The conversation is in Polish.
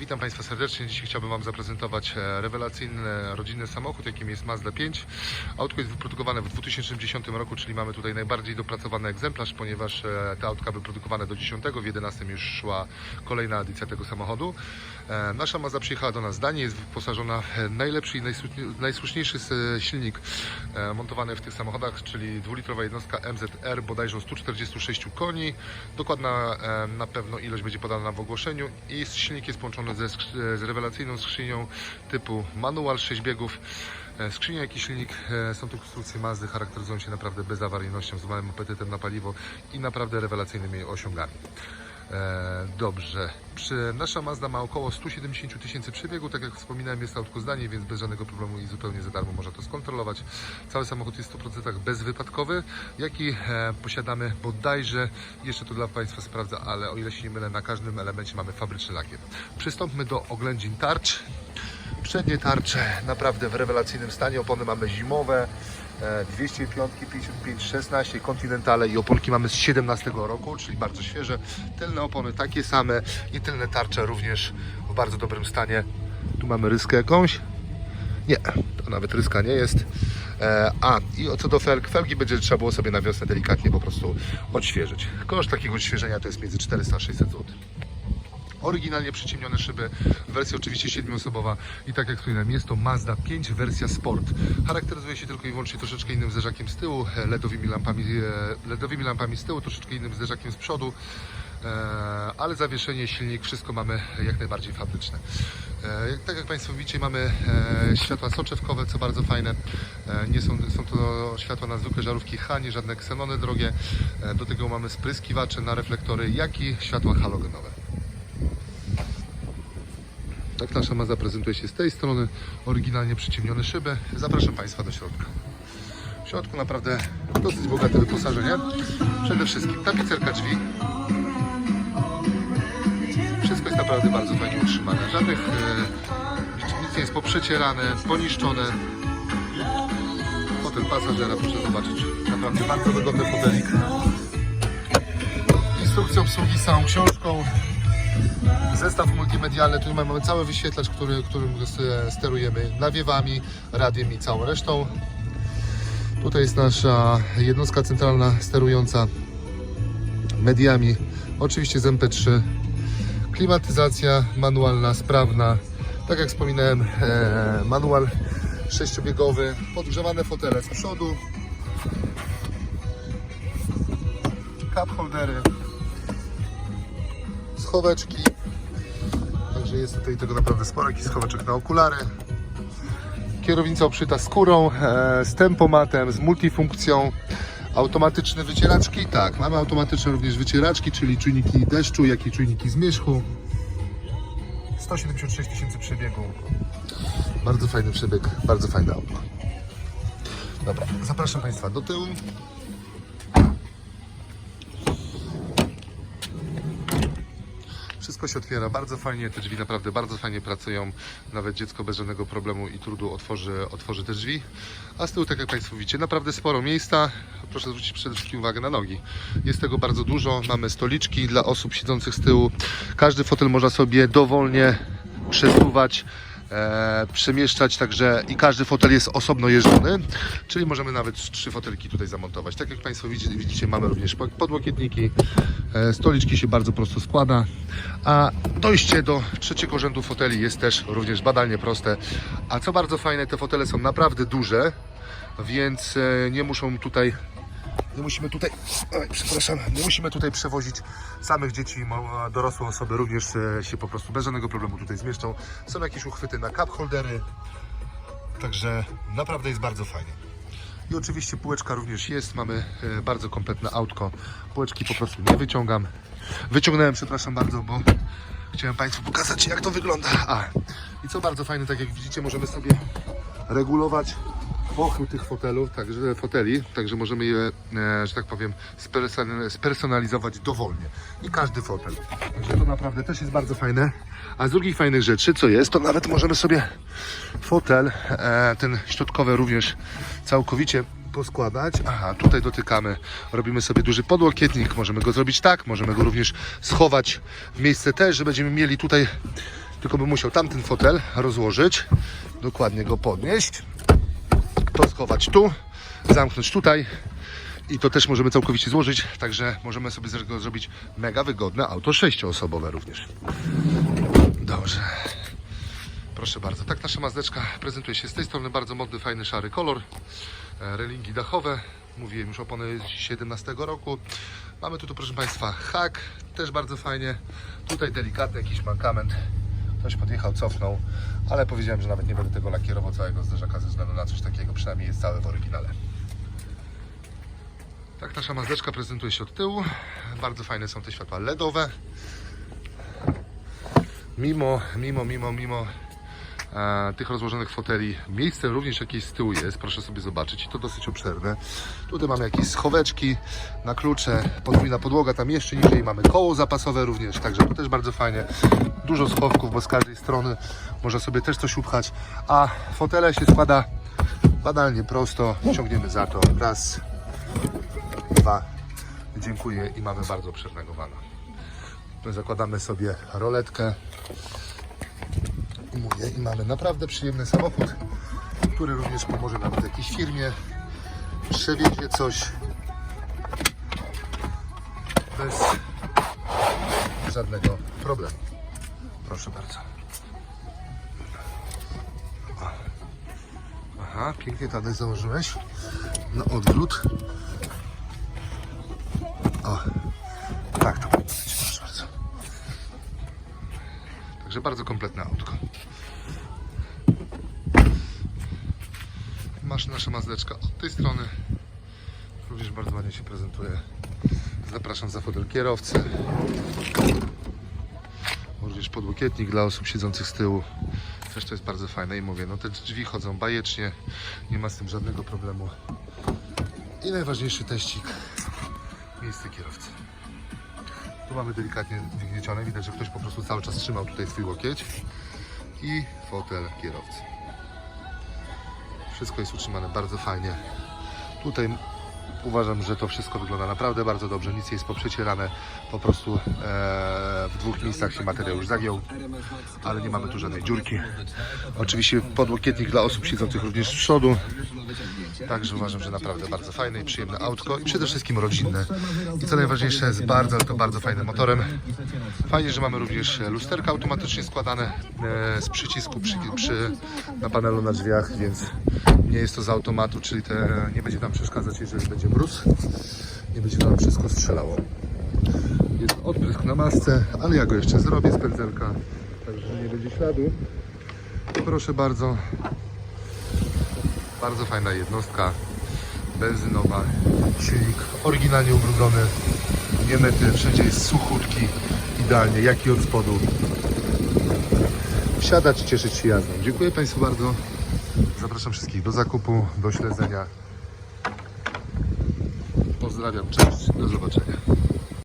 Witam Państwa serdecznie. Dzisiaj chciałbym Wam zaprezentować e, rewelacyjny rodzinny samochód, jakim jest Mazda 5. Autko jest wyprodukowane w 2010 roku, czyli mamy tutaj najbardziej dopracowany egzemplarz, ponieważ e, te autka były produkowane do 10, w 11 już szła kolejna edycja tego samochodu. E, Nasza Mazda przyjechała do nas z Danii, jest wyposażona w najlepszy i najsłusznie- najsłuszniejszy silnik montowany w tych samochodach, czyli dwulitrowa jednostka MZR bodajże o 146 koni. Dokładna na pewno ilość będzie podana w ogłoszeniu i silnik jest połączony ze, z rewelacyjną skrzynią typu manual 6 biegów. E, Skrzynia jak i silnik e, są to konstrukcje Mazdy, charakteryzują się naprawdę bezawaryjnością, z małym apetytem na paliwo i naprawdę rewelacyjnymi osiągami. E, Dobrze. Nasza Mazda ma około 170 000 tysięcy przebiegu. Tak jak wspominałem, jest autko zdanie, więc bez żadnego problemu i zupełnie za darmo można to skontrolować. Cały samochód jest w 100% bezwypadkowy, jaki e, posiadamy bodajże, jeszcze to dla Państwa sprawdzę, ale o ile się nie mylę, na każdym elemencie mamy fabryczny lakier. Przystąpmy do oględzin tarcz. Przednie tarcze naprawdę w rewelacyjnym stanie. Opony mamy zimowe. E, 205, 55, 16, kontynentale i oponki mamy z 17 roku, czyli bardzo świeże. Tylne opony takie same i tylne tarcze również w bardzo dobrym stanie. Tu mamy ryskę jakąś. Nie, to nawet ryska nie jest. E, A, i co do felg, felgi będzie trzeba było sobie na wiosnę delikatnie po prostu odświeżyć. Koszt takiego odświeżenia to jest między 400 a 600 zł. Oryginalnie przyciemnione szyby, wersja oczywiście 7-osobowa i tak jak wspominałem, jest to Mazda 5 wersja Sport. Charakteryzuje się tylko i wyłącznie troszeczkę innym zderzakiem z tyłu, e, LEDowymi lampami, e, LEDowymi lampami z tyłu, troszeczkę innym zderzakiem z przodu, e, ale zawieszenie, silnik, wszystko mamy jak najbardziej fabryczne. Tak jak Państwo widzicie, mamy światła soczewkowe, co bardzo fajne. Nie są, są to światła na zwykłe żarówki H, nie żadne ksenony drogie. Do tego mamy spryskiwacze na reflektory, jak i światła halogenowe. Tak nasza Mazda prezentuje się z tej strony, oryginalnie przyciemnione szyby. Zapraszam Państwa do środka. W środku naprawdę dosyć bogate wyposażenie. Przede wszystkim tapicerka drzwi. Wszystko jest naprawdę bardzo fajnie utrzymane. Żadnych, e, nic nie jest poprzecierane, poniszczone. Fotel pasażera, proszę zobaczyć. Naprawdę bardzo wygodny fotelik. Instrukcje obsługi całą książką. Zestaw multimedialny, tu mamy cały wyświetlacz, który, którym sterujemy nawiewami, radiem i całą resztą. Tutaj jest nasza jednostka centralna sterująca mediami, oczywiście z MP3. Klimatyzacja manualna, sprawna. Tak jak wspominałem, e, manual sześciobiegowy, podgrzewane fotele z przodu, cup holdery, schoweczki. Także jest tutaj tego naprawdę sporo, jakiś schoweczek na okulary. Kierownica obszyta skórą, e, z tempomatem, z multifunkcją. Automatyczne wycieraczki, tak, mamy automatyczne również wycieraczki, czyli czujniki deszczu, jak i czujniki zmierzchu. 176 tysięcy przebiegu. Bardzo fajny przebieg, bardzo fajne auto. Dobra, zapraszam Państwa do tyłu. Wszystko się otwiera bardzo fajnie, te drzwi naprawdę bardzo fajnie pracują. Nawet dziecko bez żadnego problemu i trudu otworzy, otworzy te drzwi. A z tyłu, tak jak Państwo widzicie, naprawdę sporo miejsca. Proszę zwrócić przede wszystkim uwagę na nogi. Jest tego bardzo dużo. Mamy stoliczki dla osób siedzących z tyłu. Każdy fotel można sobie dowolnie przesuwać. E, przemieszczać, także i każdy fotel jest osobno jeżdżony, czyli możemy nawet trzy fotelki tutaj zamontować. Tak jak Państwo widzicie, mamy również pod- podłokietniki, e, stoliczki się bardzo prosto składa, a dojście do trzeciego rzędu foteli jest też również badalnie proste. A co bardzo fajne, te fotele są naprawdę duże, więc e, nie muszą tutaj nie musimy tutaj, oj, przepraszam, musimy tutaj przewozić samych dzieci, dorosłe osoby również e, się po prostu bez żadnego problemu tutaj zmieszczą. Są jakieś uchwyty na cup holdery, także naprawdę jest bardzo fajnie. I oczywiście półeczka również jest, mamy e, bardzo kompletne autko. Półeczki po prostu nie wyciągam. Wyciągnąłem, przepraszam bardzo, bo chciałem Państwu pokazać jak to wygląda. A, i co bardzo fajne, tak jak widzicie, możemy sobie regulować pochył tych fotelów, także foteli, także możemy je, e, że tak powiem, spersonal- spersonalizować dowolnie. I każdy fotel. Także to naprawdę też jest bardzo fajne. A z drugich fajnych rzeczy, co jest, to nawet możemy sobie fotel, e, ten środkowy również całkowicie poskładać. Aha, tutaj dotykamy, robimy sobie duży podłokietnik, możemy go zrobić tak, możemy go również schować w miejsce też, że będziemy mieli tutaj tylko bym musiał tamten fotel rozłożyć, dokładnie go podnieść, to schować tu, zamknąć tutaj i to też możemy całkowicie złożyć, także możemy sobie zrobić mega wygodne auto sześcioosobowe również. Dobrze. Proszę bardzo, tak nasza mazdeczka prezentuje się z tej strony. Bardzo modny, fajny, szary kolor. E, Relingi dachowe. Mówiłem już opony z 17 roku. Mamy tu, proszę Państwa, hak. Też bardzo fajnie. Tutaj delikatny jakiś mankament. Ktoś podjechał, cofnął, ale powiedziałem, że nawet nie będę tego lakierował całego zderzaka ze względu na coś takiego. Przynajmniej jest całe w oryginale. Tak nasza mazdeczka prezentuje się od tyłu. Bardzo fajne są te światła LEDowe. Mimo, mimo, mimo, mimo e, tych rozłożonych foteli, miejsce również jakieś z tyłu jest, proszę sobie zobaczyć. I to dosyć obszerne. Tutaj mamy jakieś schoweczki na klucze, podwójna podłoga, tam jeszcze niżej. Mamy koło zapasowe również, także to też bardzo fajnie. Dużo schowków, bo z każdej strony można sobie też coś upchać, a fotele się składa banalnie prosto, ciągniemy za to, raz, dwa, dziękuję i mamy bardzo obszernego wana. Zakładamy sobie roletkę i i mamy naprawdę przyjemny samochód, który również pomoże nam w jakiejś firmie, przewiezie coś bez żadnego problemu. Proszę bardzo. Aha, pięknie Tadek założyłeś. Na odwrót. O, tak to powinno być, proszę bardzo. Także bardzo kompletne autko. Nasza mazdeczka od tej strony. Również bardzo ładnie się prezentuje. Zapraszam za fotel kierowcy. Również podłokietnik dla osób siedzących z tyłu. Też to jest bardzo fajne i mówię, no te drzwi chodzą bajecznie, nie ma z tym żadnego problemu. I najważniejszy teścik, miejsce kierowcy. Tu mamy delikatnie wygniecione, widać, że ktoś po prostu cały czas trzymał tutaj swój łokieć. I fotel kierowcy. Wszystko jest utrzymane bardzo fajnie. Tutaj uważam, że to wszystko wygląda naprawdę bardzo dobrze. Nic jest poprzecierane. Po prostu e, w dwóch miejscach się materiał już zagiął, ale nie mamy tu żadnej dziurki. Oczywiście podłokietnik dla osób siedzących również z przodu. Także uważam, że naprawdę bardzo fajne i przyjemne autko i przede wszystkim rodzinne. I co najważniejsze, z bardzo, ale to bardzo fajnym motorem. Fajnie, że mamy również lusterka automatycznie składane e, z przycisku przy, przy, na panelu na drzwiach, więc nie jest to z automatu, czyli te, nie będzie nam przeszkadzać, jeżeli będzie mróz. Nie będzie nam wszystko strzelało. Jest odprysk na masce, ale ja go jeszcze zrobię z pędzelka, także nie będzie śladu. Proszę bardzo, bardzo fajna jednostka benzynowa, silnik oryginalnie ubrudzony, nie myty, wszędzie jest suchutki, idealnie, jak i od spodu. Wsiadać, cieszyć się jazdą. Dziękuję Państwu bardzo. Zapraszam wszystkich do zakupu, do śledzenia. Pozdrawiam, cześć, do zobaczenia.